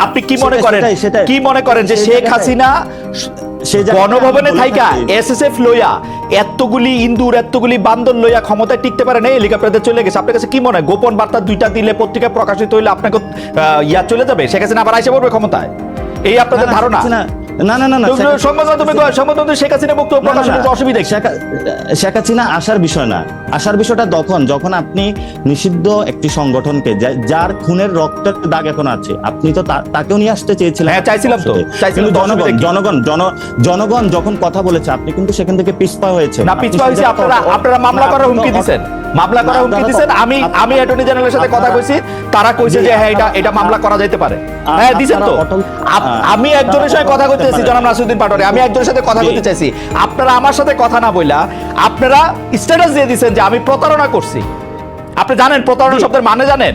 আপনি কি মনে করেন। কি মনে করেন যে শেখ হাসিনা গণভবনে থাইকা। এসএসএফ লইয়া এতগুলি ইন্দুর এতগুলি বান্দর লইয়া ক্ষমতায় টিকতে পারে না হেলিকপ্টারে চলে গেছে। আপনার কাছে কি মনে হয়? গোপন বার্তা দুইটা দিলে পত্রিকায় প্রকাশিত হইলে আপনাকে ইয়া চলে যাবে? শেখ হাসিনা আবার আইসে পড়বে ক্ষমতায়? এই আপনাদের না, না, ধারণা? হাসিনা- না না না না শেখ- হাসিনা বক্তব্য না, না, প্রকাশ না, করতে অসুবিধা শেখ- হাসিনা আসার বিষয় না। আসার বিষয়টা তখন যখন আপনি নিষিদ্ধ একটি সংগঠনকে যার খুনের রক্তের দাগ এখন আছে আপনি তো তাকেও নিয়ে আসতে চেয়েছিলেন। হ্যাঁ, চাইছিলাম তো। কিন্তু জনগণ জনগণ জন- জনগণ যখন কথা বলেছে আপনি কিন্তু সেখান থেকে পিছপা হয়েছে। না পিছপা হয়েছে আপনারা আপনারা মামলা করার হুমকি দিছেন। মামলা করার হুমকি দিছেন। আমি আমি অ্যাটর্নি জেনারেলের সাথে কথা কইছি তারা কইছে যে হ্যাঁ এটা এটা মামলা করা যেতে পারে। হ্যাঁ দিছেন তো। আমি একজনের সাথে কথা কইতে চাইছি জনাব নাসিরুদ্দিন পাটোয়ারি আমি একজনের সাথে কথা বলতে চাইছি। আপনারা আমার সাথে কথা না বইলা আপনারা স্ট্যাটাস দিয়ে দিচ্ছেন যে আমি প্রতারণা করছি। আপনি জানেন প্রতারণা শব্দের মানে জানেন?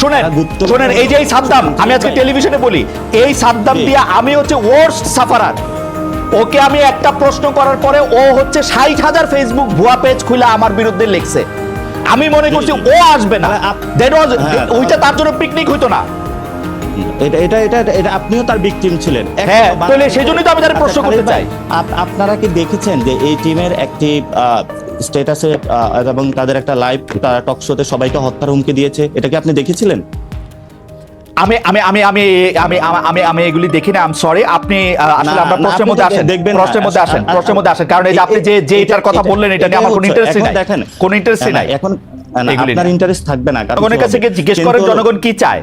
শুনেন শোনেন এই যে এই সাদ্দাম আমি আজকে টেলিভিশনে বলি এই সাদ্দাম। দিয়ে আমি হচ্ছে ওয়ার্স্ট সাফারার ওকে আমি একটা প্রশ্ন করার পরে ও হচ্ছে ষাট হাজার ফেসবুক ভুয়া পেজ খুলে আমার বিরুদ্ধে লিখছে। আমি মনে করছি ও আসবে না। আপ- That was- হ্যাঁ, ওইটা তার জন্য পিকনিক হইতো না। এটা এটা এটা এটা- এটা আপনিও তার ভিকটিম ছিলেন। হ্যাঁ, তাহলে সেজন্যই তো আমি তার প্রশ্ন আচ্ছা, করতে চাই। আপনারা কি দেখেছেন যে এই টিমের একটি স্ট্যাটাসে এবং তাদের একটা লাইভ টক শোতে সবাইকে হত্যার হুমকি দিয়েছে? এটা কি আপনি দেখেছিলেন? আমি আমি আমি আমি আমি আমি- আমি এগুলি দেখি না আম সরি আপনি আসলে আমরা প্রশ্নের মধ্যে আসেন দেখবেন। প্রশ্নের মধ্যে আসেন প্রশ্নের মধ্যে আসেন কারণ এই যে আপনি যে যে এটার কথা বললেন এটা নিয়ে আমার কোনো এটাই ইন্টারেস্ট নাই। দেখেন। কোনো ইন্টারেস্ট নাই। এখন আপনার ইন্টারেস্ট থাকবে না কারণ জনগণের কাছে জিজ্ঞেস করেন জনগণ কি চায়?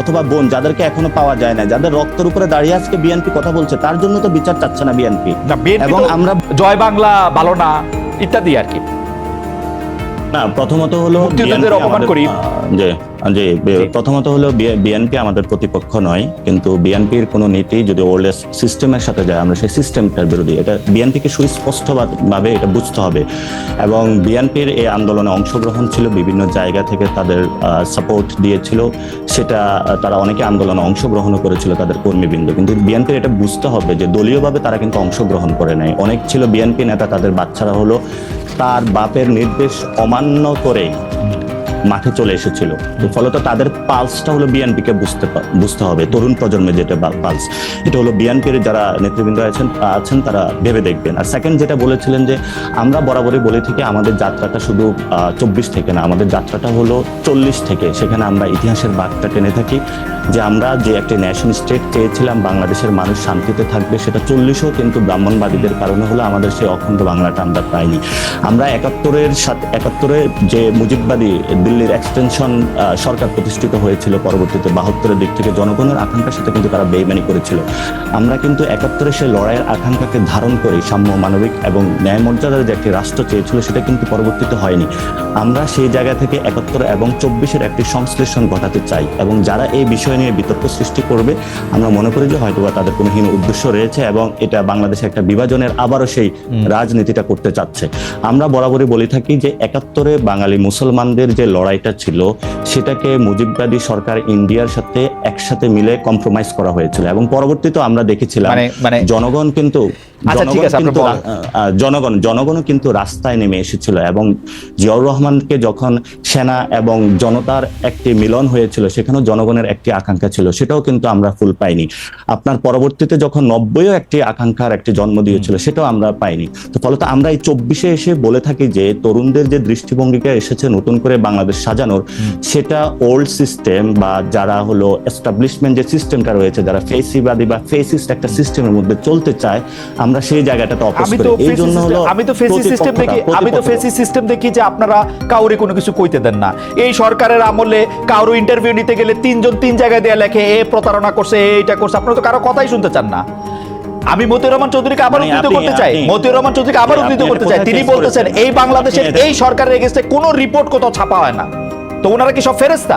অথবা বোন যাদেরকে এখনও পাওয়া যায় না যাদের রক্তের উপরে দাঁড়িয়ে আজকে বিএনপি কথা বলছে তার জন্য তো বিচার চাচ্ছে না বিএনপি এবং আমরা জয় বাংলা ভালো না ইত্যাদি আর কি না প্রথমত হলো অপমান করি। যে যে প্রথমত হলো বিএনপি আমাদের প্রতিপক্ষ নয় কিন্তু বিএনপির কোনো নীতি যদি ওল্ড সিস্টেমের সাথে যায় আমরা সেই সিস্টেমটার বিরোধী। এটা বিএনপিকে সুস্পষ্ট ভাবে এটা বুঝতে হবে। এবং বিএনপির এই আন্দোলনে অংশগ্রহণ ছিল বিভিন্ন জায়গা থেকে তাদের সাপোর্ট দিয়েছিল। সেটা তারা অনেকে আন্দোলনে অংশগ্রহণও করেছিল তাদের কর্মীবৃন্দ। কিন্তু বিএনপির এটা বুঝতে হবে যে দলীয়ভাবে তারা কিন্তু অংশগ্রহণ করে নাই। অনেক ছিল বিএনপি নেতা তাদের বাচ্চারা হলো তার বাপের নির্দেশ অমান্য করে মাঠে চলে এসেছিল। তো ফলত তাদের পালসটা হলো বিএনপিকে বুঝতে বুঝতে হবে, তরুণ প্রজন্মে যেটা পালস। এটা হলো বিএনপির যারা নেতৃবৃন্দ আছেন আছেন তারা ভেবে দেখবেন। আর সেকেন্ড যেটা বলেছিলেন যে, আমরা বরাবরই বলে থেকে আমাদের যাত্রাটা শুধু চব্বিশ থেকে না, আমাদের যাত্রাটা হলো চল্লিশ থেকে। সেখানে আমরা ইতিহাসের বাঘটা টেনে থাকি যে, আমরা যে একটি ন্যাশন স্টেট চেয়েছিলাম বাংলাদেশের মানুষ শান্তিতে থাকবে, সেটা চল্লিশও কিন্তু ব্রাহ্মণবাদীদের কারণে হলো আমাদের সেই অখণ্ড বাংলাটা আমরা পাইনি। আমরা একাত্তরের সাথে, একাত্তরে যে মুজিববাদী দিল্লির এক্সটেনশন সরকার প্রতিষ্ঠিত হয়েছিল পরবর্তীতে। বাহাত্তরের দিক থেকে জনগণের আকাঙ্ক্ষার সাথে কিন্তু তারা বেইমানি করেছিল। আমরা কিন্তু একাত্তরে সেই লড়াইয়ের আকাঙ্ক্ষাকে ধারণ করে সাম্য মানবিক এবং ন্যায় মর্যাদার যে একটি রাষ্ট্র চেয়েছিল সেটা কিন্তু পরবর্তীতে হয়নি। আমরা সেই জায়গা থেকে একাত্তর এবং চব্বিশের একটি সংশ্লেষণ ঘটাতে চাই এবং যারা এই বিষয় নিয়ে বিতর্ক সৃষ্টি করবে আমরা মনে করি যে হয়তোবা তাদের কোনো হীন উদ্দেশ্য রয়েছে এবং এটা বাংলাদেশে একটা বিভাজনের আবারও সেই রাজনীতিটা করতে চাচ্ছে। আমরা বরাবরই বলে থাকি যে একাত্তরে বাঙালি মুসলমানদের যে লড়াইটা ছিল সেটাকে মুজিববাদী সরকার ইন্ডিয়ার সাথে একসাথে মিলে কম্প্রোমাইজ করা হয়েছিল এবং পরবর্তীতে আমরা দেখেছিলাম মানে- মানে- জনগণ কিন্তু আচ্ছা, জনগণ জনগণও কিন্তু রাস্তায় নেমে এসেছিল এবং জিয়াউর রহমানকে যখন সেনা এবং জনতার একটি মিলন হয়েছিল সেখানেও জনগণের একটি আকাঙ্ক্ষা ছিল সেটাও কিন্তু আমরা ফুল পাইনি। আপনার পরবর্তীতে যখন নব্বইও একটি আকাঙ্ক্ষার একটি জন্ম দিয়েছিল সেটাও আমরা পাইনি। তো ফলত আমরা এই চব্বিশে এসে বলে থাকি যে তরুণদের যে দৃষ্টিভঙ্গিকে এসেছে নতুন করে বাংলাদেশ সাজানোর সেটা ওল্ড সিস্টেম বা যারা হলো এস্টাবলিশমেন্ট যে সিস্টেমটা রয়েছে যারা ফেসিবাদী বা ফেসিস্ট একটা সিস্টেমের মধ্যে চলতে চায় আমরা সেই জায়গাটাতে অপোজ আমি করি। এই জন্য হলো আমি তো ফেসি সিস্টেম দেখি আমি তো ফেসি সিস্টেম দেখি যে আপনারা কাউরে কোনো কিছু কইতে দেন না। এই সরকারের আমলে কারও ইন্টারভিউ নিতে গেলে তিনজন তিন জায়গায় দেয়া লেখে এ প্রতারণা করছে এইটা করছে। আপনারা তো কারও কথাই শুনতে চান না। আমি মতিউর রহমান চৌধুরীকে আবার মানে উদ্ধৃত করতে চাই। মতি মতিউর রহমান চৌধুরীকে আবার উদ্ধৃত করতে চাই। তিনি বলতেছেন এই বাংলাদেশের এই সরকারের এগেস্টে কোনো রিপোর্ট কোথাও ছাপা হয় না। তো ওনারা কি সব ফেরেস্তা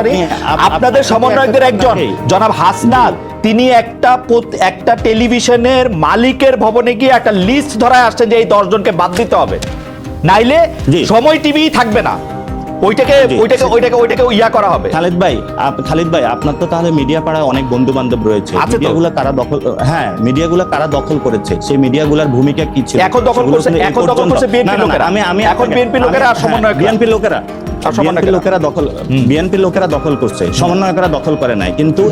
আপনি- আপনাদের সমন্বয়কদের একজন জনাব হাসনাত তিনি একটা একটা টেলিভিশনের মালিকের ভবনে গিয়ে একটা লিস্ট ধরায় আসছেন যে এই দশজনকে বাদ দিতে হবে। নাইলে সময় টিভি থাকবে না। ওইটাকে ওইটাকে ওইটাকে ওইটাকে ইয়া করা হবে। খালিদ ভাই খালিদ ভাই আপনার তো তাহলে মিডিয়া পাড়ায় অনেক বন্ধু বান্ধব রয়েছে। মিডিয়াগুলো কারা দখল হ্যাঁ মিডিয়াগুলো কারা দখল করেছে? সেই মিডিয়াগুলোর ভূমিকা কি ছিল? এখন দখল করছে- এখন দখল করছে না, লোকেরা। আমি আমি এখন BNP লোকেরা আর সমন্বয়করা। বিএনপি লোকেরা। বিএনপি লোকেরা দখল বিএনপি লোকেরা দখল করছে সমন্বয়করা দখল করে নাই কিন্তু।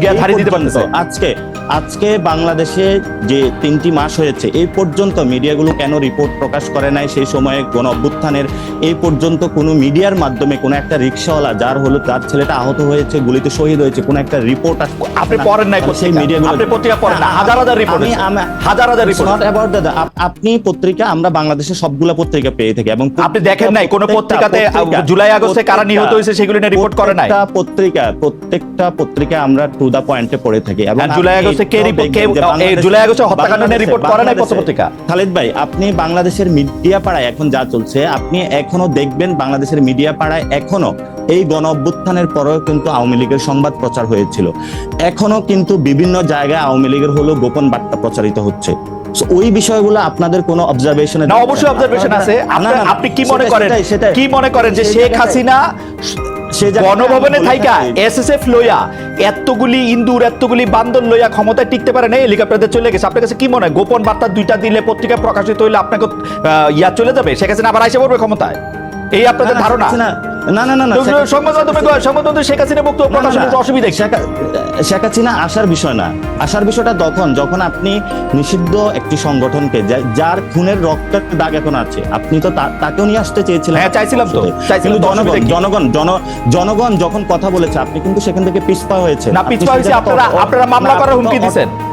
আজকে আজকে বাংলাদেশে যে তিনটি মাস হয়েছে এই পর্যন্ত মিডিয়াগুলো কেন রিপোর্ট প্রকাশ করে নাই সেই সময়ে গণ অভ্যুত্থানের এই পর্যন্ত কোনো মিডিয়ার মাধ্যমে কোনো একটা রিক্সাওয়ালা যার হলো তার ছেলেটা আহত হয়েছে গুলিতে শহীদ হয়েছে কোনো একটা রিপোর্ট আপনি পড়েন নাই সেই। মিডিয়াগুলো আপনি পত্রিকা পড়েন না। হাজার হাজার। আমি- হাজার হাজার that. আপ- আপনি পত্রিকা আমরা বাংলাদেশের সবগুলা পত্রিকা পেয়ে থাকি এবং আপনি দেখেন নাই কোন পত্রিকাতে জুলাই আগস্টে কারা নিহত হয়েছে সেগুলো নিয়ে রিপোর্ট করে নাই। পত্রিকা প্রত্যেকটা পত্রিকা আমরা টু দা পয়েন্টে পড়ে থাকি। এবং জুলাই আগস্টে কে দেখবেন কে- এই জুলাই আগস্টে হত্যাকাণ্ড নিয়ে report করে নাই পত্রিকা? খালিদ ভাই আপনি বাংলাদেশের মিডিয়া পাড়ায় এখন যা চলছে আপনি এখনও দেখবেন বাংলাদেশের মিডিয়া পাড়ায় এখনও এই গণ অভ্যুত্থানের পরেও কিন্তু আওয়ামী লীগের সংবাদ প্রচার হয়েছিল। এখনও কিন্তু বিভিন্ন জায়গায় আওয়ামী লীগের হলো গোপন বার্তা প্রচারিত হচ্ছে। ওই বিষয়গুলো আপনাদের কোনো অবজারভেশনে না অবশ্যই অবজারভেশন আছে। আপনি কি মনে করেন? কি মনে করেন যে শেখ হাসিনা গণভবনে থাইকা এসএসএফ লইয়া এতগুলি ইন্দুর এতগুলি বান্দর লইয়া ক্ষমতায় টিকতে পারে না হেলিকপ্টারে চলে গেছে। আপনার কাছে কি মনে হয়? গোপন বার্তা দুইটা দিলে পত্রিকায় প্রকাশিত হইলে আপনাকে ইয়া চলে যাবে? শেখ হাসিনা আবার আইসে পড়বে ক্ষমতায়? এই আপনাদের ধারণা? না না না না সংবাদ মাধ্যমে সংবাদ মাধ্যমে শেখ হাসিনা বক্তব্য প্রকাশের অসুবিধা শেখ হাসিনা আসার বিষয় না। আসার বিষয়টা তখন যখন আপনি নিষিদ্ধ একটি সংগঠনকে যার খুনের রক্তের দাগ এখন আছে আপনি তো তাকেও নিয়ে আসতে চেয়েছিলেন। হ্যাঁ, চাইছিলাম তো। কিন্তু জনগণ জনগণ জন জনগণ যখন কথা বলেছে আপনি কিন্তু সেখান থেকে পিছপা হয়েছে না পিছপা হয়েছে আপনারা আপনারা মামলা করার হুমকি দিছেন।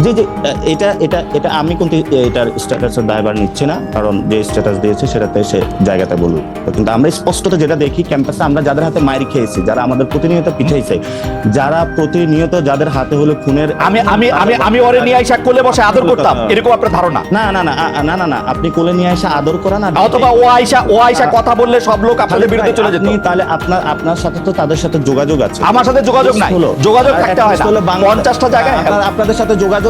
জি জি এটা এটা এটা আমি কিন্তু এটার স্ট্যাটাসের দায়ভার নিচ্ছি না কারণ যে স্ট্যাটাস দিয়েছে সেটাতে সে জায়গাতে বলুক। তো কিন্তু আমরা স্পষ্টত যেটা দেখি ক্যাম্পাসে আমরা যাদের হাতে মাইর খেয়েছি যারা আমাদের প্রতিনিয়ত পিঠাইছে যারা প্রতিনিয়ত যাদের হাতে হলো খুনের আমি আমি আমি আমি ওরে নিয়ে আইসা কোলে বসে আদর করতাম এরকম আপনার ধারণা? না না না না না না আপনি কোলে নিয়ে এসে আদর করা না অথবা ও আইসা ও আইসা কথা বললে সব লোক আপনাদের বিরুদ্ধে চলে যেত। তাহলে আপনার আপনার সাথে তো তাদের সাথে যোগাযোগ আছে। আমার সাথে যোগাযোগ নাই। যোগাযোগ থাকতে হয় না। 50টা জায়গায় আপনার- আপনাদের সাথে যোগাযোগ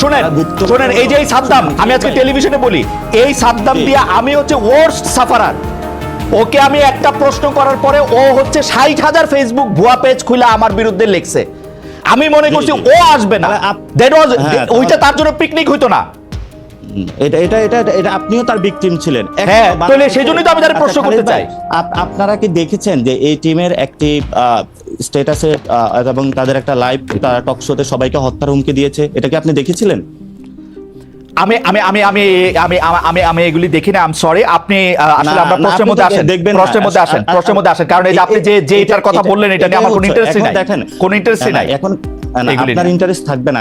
শুনেন শোনেন এই যে এই সাদ্দাম আমি আজকে টেলিভিশনে বলি এই সাদ্দাম দিয়া আমি হচ্ছে ওয়ার্স্ট সাফারার ওকে আমি একটা প্রশ্ন করার পরে ও হচ্ছে ষাট হাজার ফেসবুক ভুয়া পেজ খুলে আমার বিরুদ্ধে লিখছে। আমি মনে করছি ও আসবে না। দ্যাট ওয়াজ ওইটা তার জন্য পিকনিক হইতো না। এটা এটা এটা এটা- আপনিও তার ভিকটিম ছিলেন। হ্যাঁ, তাহলে সেই জন্যই তো আমি তার আচ্ছা, প্রশ্ন করতে চাই। আপনারা কি দেখেছেন যে এই টিমের একটি স্ট্যাটাসে এবং তাদের একটা লাইভ টক শোতে সবাইকে হত্যার হুমকি দিয়েছে এটা কি আপনি দেখেছিলেন? আমি আমি আমি আমি আমি আমি- আমি এগুলি দেখি না আম সরি আপনি আসলে আমরা প্রশ্নের মধ্যে আসেন দেখবেন প্রশ্নের মধ্যে আসেন প্রশ্নের মধ্যে আসেন কারণ এই যে আপনি যে যে এটার কথা বললেন এটা নিয়ে আমার কোনো এখন নাই। দেখেন কোনো ইন্টারেস্টই না, নাই। এখন আপনার ইন্টারেস্ট থাকবে না